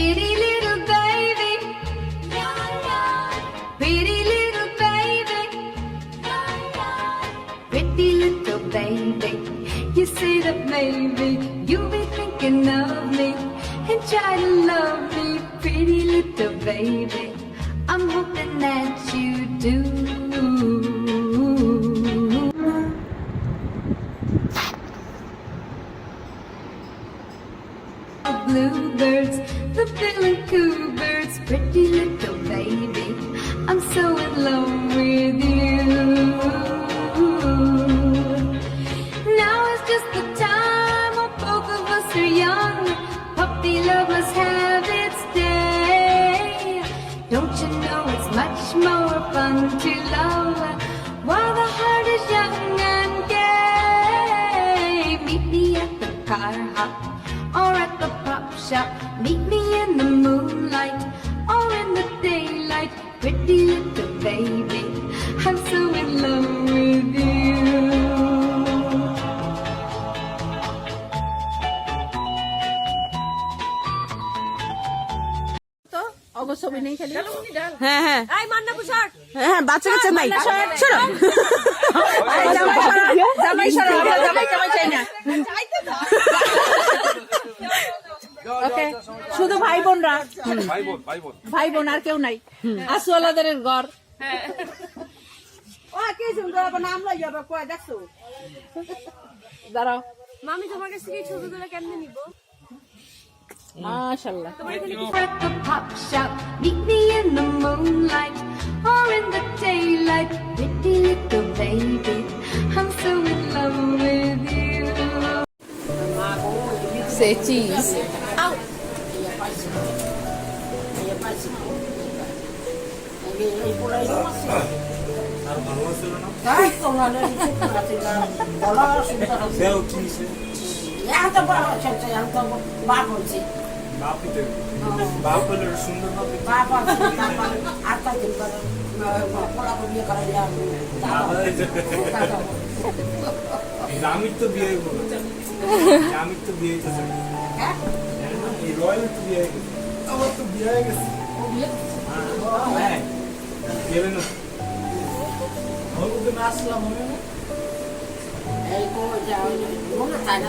Pretty little baby. Pretty little baby. Pretty little baby. You say that maybe you'll be thinking of me and try to love me. Pretty little baby. I'm hoping that you do. bluebirds, the bill and coo birds, pretty little baby. I'm so in love with you. Now is just the time when both of us are young. Puppy love must have its day. Don't you know it's much more fun to love while the heart is young and gay? Meet me at the car hop or at the pop shop. তো ছবি নেই খালি? হ্যাঁ হ্যাঁ। এই মান্না পোশাক হ্যাঁ বাচ্চা কাচ্চা নাই। শোনো। জামাই সরো জামাই জামাই চাই না। ওকে শুধু ভাই বোনরা। ভাই বোন ভাই ভাই বোন আর কেউ নাই। আসুয়ালাদের ঘর। ও কে সুন্দর নাম লই যাবে কয় দেখছ? দাঁড়াও। মামি তোমার কাছ থেকে At the pop shop, meet me in the moonlight or in the daylight. Pretty little baby, I'm so in love with you. Say cheese. বাপ সুন্দর ভাবে জামির তো বিয়ে করব তো বিয়ে রয়্যাল তো বিয়ে আমার তো বিয়ে হয়ে গেছে। হ্যাঁ বিয়ে না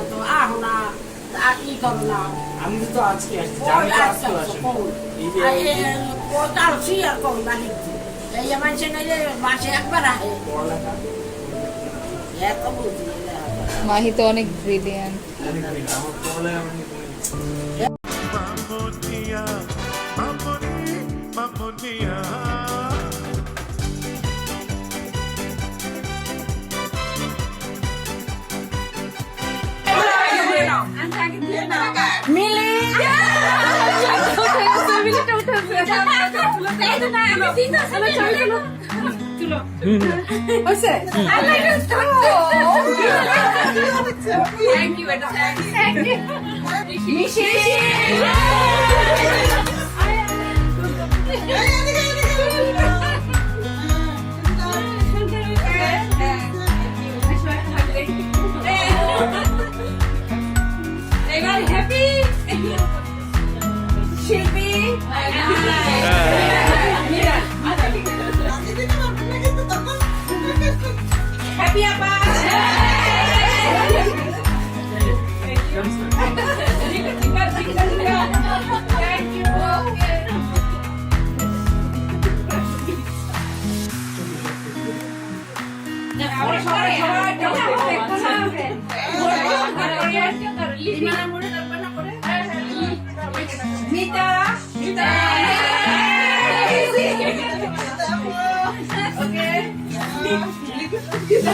তো। নাচলাম আমি তো আজকে আসছি জামি তো আজকে আসেন। এই যে মাসে একবার আহে। এত বুঝি মাহি তো অনেক ব্রিলিয়ান্ট মানে Mammonia, হয়েছে মিশি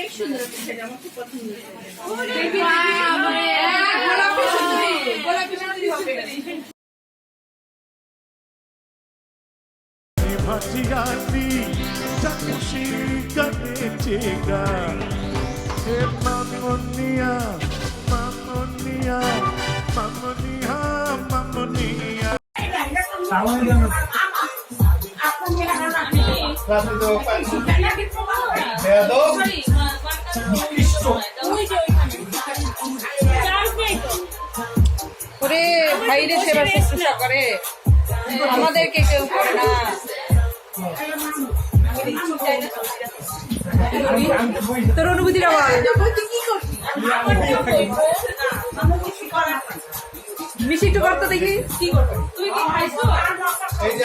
অনেক সুন্দর সেটা আমার খুব পছন্দ গোলাপি সুন্দরী গোলাপি সুন্দরী হবে। নিকৃষ্ট ওরে ভাইরে সেবা শুশ্রূষা করে। আমাদেরকে কেউ করে না। তোর অনুভূতিটা বল। মিশি একটু করতে দেখি। কি করব তুই কি খাইছো এই যে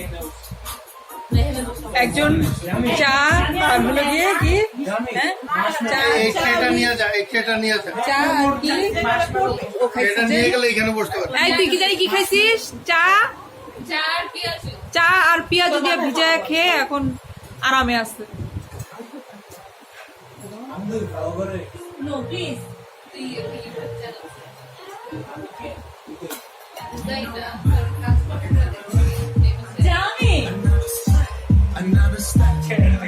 একজন চা আর হলো গিয়ে কি হ্যাঁ চা কি ও খাইছে এটা যে- নিয়ে গেলে এখানে বসতে পারবে এই তুই কি জানি কি খাইছিস চা চা আর পেঁয়াজ দিয়ে ভিজে খেয়ে এখন আরামে আছে নো প্লিজ তুই Snapchat.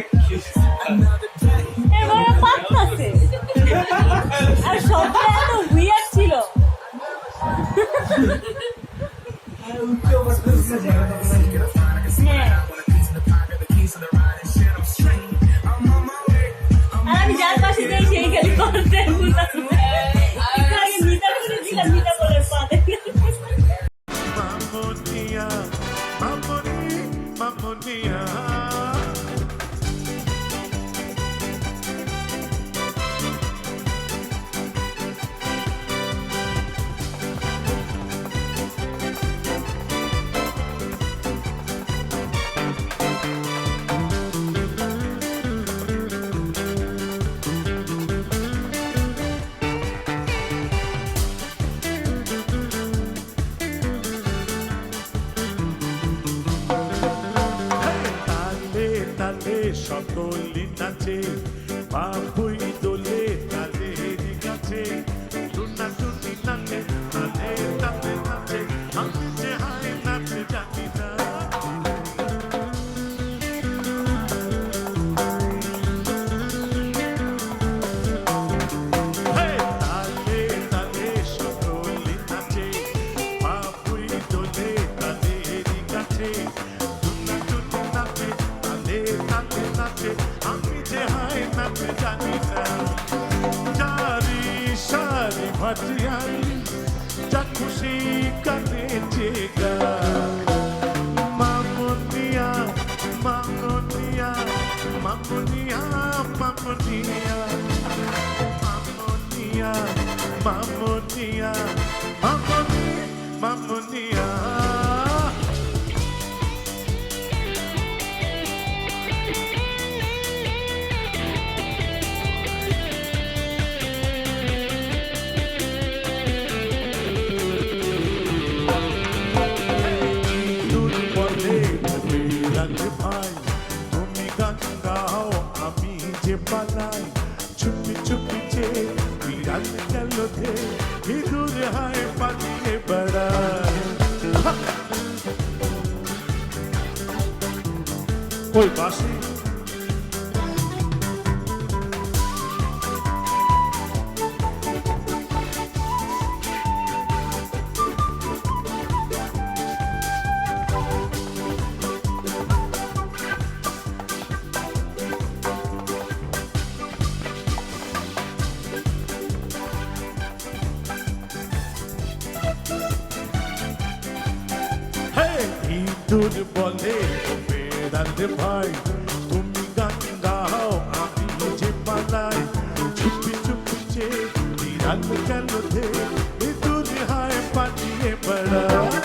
con lita che. যা খুশি কানে চেগা মামুনিয়া মামুনিয়া মামুনিয়া মামুনিয়া মামুনিয়া মামুনিয়া মামুনি মামুনিয়া Foi passe. Hey, tudo bonito. দাঁড়াতে ভাই, তুমি গান গাও, আমি নিজে পালাই। চুপি চুপি চে রাত কেন ধে তুমি হায় পাঠিয়ে পড়া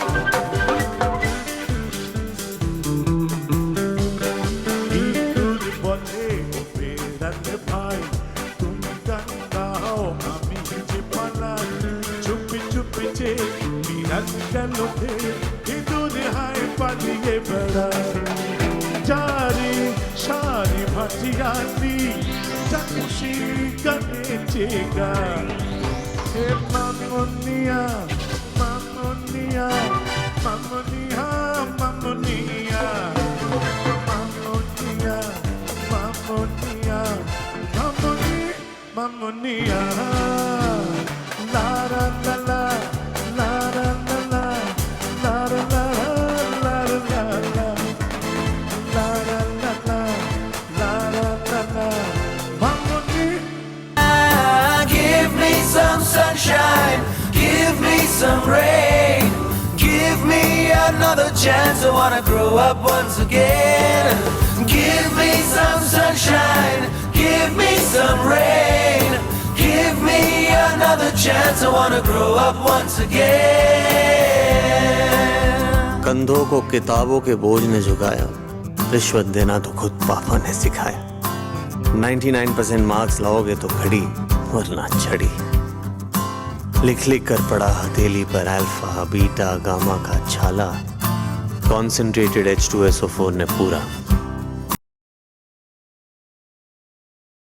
মামনিয়া মামনিয়া মামনিয়া মামনিয়া। মামনিয়া মামনিয়া মামনি মামনিয়া। Some rain, give me another chance. I wanna grow up once again. Give me some sunshine, give me some rain, give me another chance. I wanna grow up once again. कंधों को किताबों के बोझ ने झुकाया रिश्वत देना तो खुद पापा ने सिखाया 99% मार्क्स लाओगे तो घड़ी वरना छड़ी लिख लिख कर पड़ा हथेली पर अल्फ़ा, बीटा, गामा का छाला। कॉन्सेंट्रेटेड H2SO4 ने पूरा।